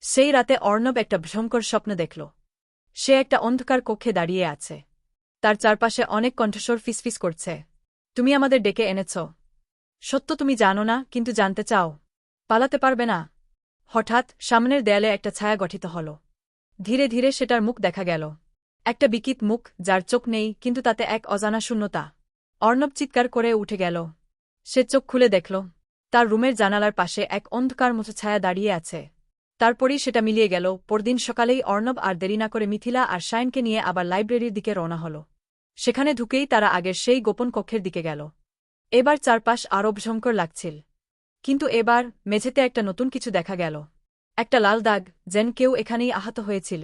সেই রাতে অর্ণব একটা ভয়ঙ্কর স্বপ্ন দেখল। সে একটা অন্ধকার কক্ষে দাঁড়িয়ে আছে। তার চারপাশে অনেক কণ্ঠস্বর ফিসফিস করছে। তুমি আমাদের ডেকে এনেছ। সত্য তুমি জানো না, কিন্তু জানতে চাও। পালাতে পারবে না। হঠাৎ সামনের দেয়ালে একটা ছায়া গঠিত হল। ধীরে ধীরে সেটার মুখ দেখা গেল। একটা বিকিত মুখ, যার চোখ নেই, কিন্তু তাতে এক অজানা শূন্যতা। অর্ণব চিৎকার করে উঠে গেল। সে চোখ খুলে দেখল। তার রুমের জানালার পাশে এক অন্ধকার মতো ছায়া দাঁড়িয়ে আছে। তারপরই সেটা মিলিয়ে গেল। পরদিন সকালেই অর্ণব আর দেরি না করে মিথিলা আর শায়নকে নিয়ে আবার লাইব্রেরির দিকে রওনা হল। সেখানে ঢুকেই তারা আগের সেই গোপন কক্ষের দিকে গেল। এবার চারপাশ আরব ভয়ঙ্কর লাগছিল। কিন্তু এবার মেঝেতে একটা নতুন কিছু দেখা গেল। একটা লাল দাগ যেন কেউ এখানেই আহত হয়েছিল।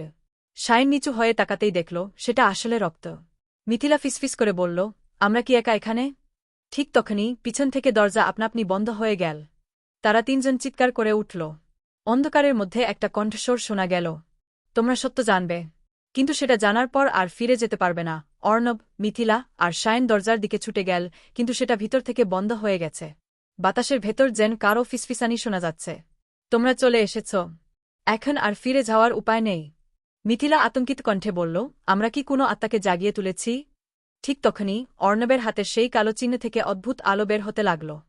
শাইন নিচু হয়ে তাকাতেই দেখল, সেটা আসলে রক্ত। মিথিলা ফিসফিস করে বলল, আমরা কি একা এখানে? ঠিক তখনই পিছন থেকে দরজা আপনাপনি বন্ধ হয়ে গেল। তারা তিনজন চিৎকার করে উঠল। অন্ধকারের মধ্যে একটা কণ্ঠস্বর শোনা গেল। তোমরা সত্য জানবে। কিন্তু সেটা জানার পর আর ফিরে যেতে পারবে না। অর্ণব, মিথিলা আর শায়ন দরজার দিকে ছুটে গেল, কিন্তু সেটা ভিতর থেকে বন্ধ হয়ে গেছে। বাতাসের ভেতর যেন কারও ফিসফিসানি শোনা যাচ্ছে। তোমরা চলে এসেছ। এখন আর ফিরে যাওয়ার উপায় নেই। মিথিলা আতঙ্কিত কণ্ঠে বলল, আমরা কি কোনো আত্মাকে জাগিয়ে তুলেছি? ঠিক তখনই অর্ণবের হাতের সেই কালো চিহ্ন থেকে অদ্ভুত আলো বের হতে লাগল।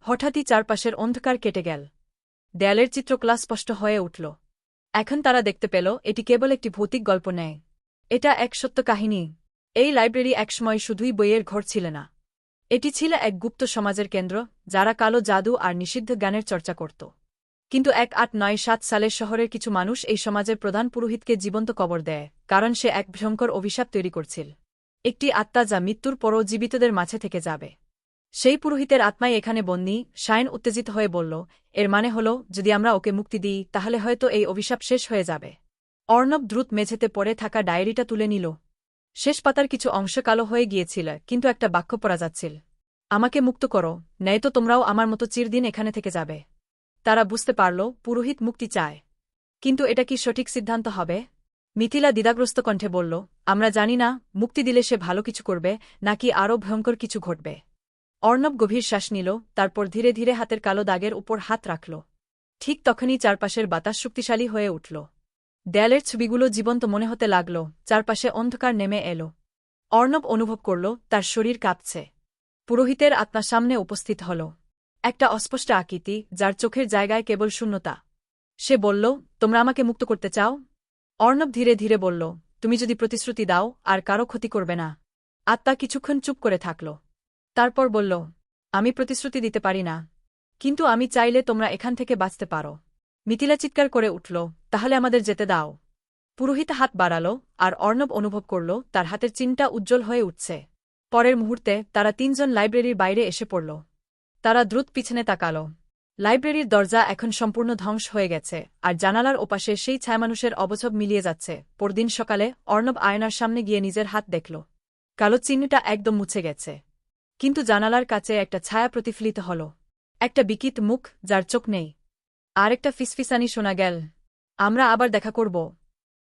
হঠাৎই চারপাশের অন্ধকার কেটে গেল। দেয়ালের চিত্রকলা স্পষ্ট হয়ে উঠল। এখন তারা দেখতে পেল, এটি কেবল একটি ভৌতিক গল্প নেয়। এটা এক সত্য কাহিনী। এই লাইব্রেরি একসময় শুধুই বইয়ের ঘর ছিল না। এটি ছিল এক গুপ্ত সমাজের কেন্দ্র, যারা কালো জাদু আর নিষিদ্ধ জ্ঞানের চর্চা করত। কিন্তু এক আট নয় সাত সালের শহরের কিছু মানুষ এই সমাজের প্রধান পুরোহিতকে জীবন্ত কবর দেয়, কারণ সে এক ভয়ঙ্কর অভিশাপ তৈরি করছিল। একটি আত্মা যা মৃত্যুর পরও জীবিতদের মাঝে থেকে যাবে। সেই পুরোহিতের আত্মাই এখানে বন্যি শায়ন উত্তেজিত হয়ে বলল, এর মানে হল, যদি আমরা ওকে মুক্তি দিই, তাহলে হয়তো এই অভিশাপ শেষ হয়ে যাবে অর্ণব দ্রুত মেঝেতে পড়ে থাকা ডায়েরিটা তুলে নিল। শেষ পাতার কিছু অংশ কালো হয়ে গিয়েছিল, কিন্তু একটা বাক্য পড়া যাচ্ছিল। আমাকে মুক্ত করো তো তোমরাও আমার মতো চিরদিন এখানে থেকে যাবে তারা বুঝতে পারল, পুরোহিত মুক্তি চায়। কিন্তু এটা কি সঠিক সিদ্ধান্ত হবে মিথিলা দ্বিধাগ্রস্ত কণ্ঠে বলল, আমরা জানি না, মুক্তি দিলে সে ভালো কিছু করবে, নাকি আরও ভয়ঙ্কর কিছু ঘটবে। অর্ণব গভীর শ্বাস নিল, তারপর ধীরে ধীরে হাতের কালো দাগের উপর হাত রাখল। ঠিক তখনই চারপাশের বাতাস শক্তিশালী হয়ে উঠল। দেয়ালের ছবিগুলো জীবন্ত মনে হতে লাগল, চারপাশে অন্ধকার নেমে এল। অর্ণব অনুভব করল, তার শরীর কাঁপছে। পুরোহিতের আত্মা সামনে উপস্থিত হল। একটা অস্পষ্ট আকৃতি, যার চোখের জায়গায় কেবল শূন্যতা। সে বলল, তোমরা আমাকে মুক্ত করতে চাও? অর্ণব ধীরে ধীরে বলল, তুমি যদি প্রতিশ্রুতি দাও, আর কারও ক্ষতি করবে না। আত্মা কিছুক্ষণ চুপ করে থাকল। তারপর বলল, আমি প্রতিশ্রুতি দিতে পারি না। কিন্তু আমি চাইলে তোমরা এখান থেকে বাঁচতে পারো মিথিলা চিৎকার করে উঠল, তাহলে আমাদের যেতে দাও পুরোহিত হাত বাড়াল আর অর্ণব অনুভব করল তার হাতের চিনটা উজ্জ্বল হয়ে উঠছে। পরের মুহূর্তে তারা তিনজন লাইব্রেরির বাইরে এসে পড়ল। তারা দ্রুত পিছনে তাকাল। লাইব্রেরির দরজা এখন সম্পূর্ণ ধ্বংস হয়ে গেছে আর জানালার ওপাশে সেই ছায়ামানুষের অবছব মিলিয়ে যাচ্ছে। পরদিন সকালে অর্ণব আয়নার সামনে গিয়ে নিজের হাত দেখল। কালো চিহ্নটা একদম মুছে গেছে। কিন্তু জানালার কাছে একটা ছায়া প্রতিফলিত হল। একটা বিকিত মুখ যার চোখ নেই। আর একটা ফিসফিসানি শোনা গেল। আমরা আবার দেখা করব।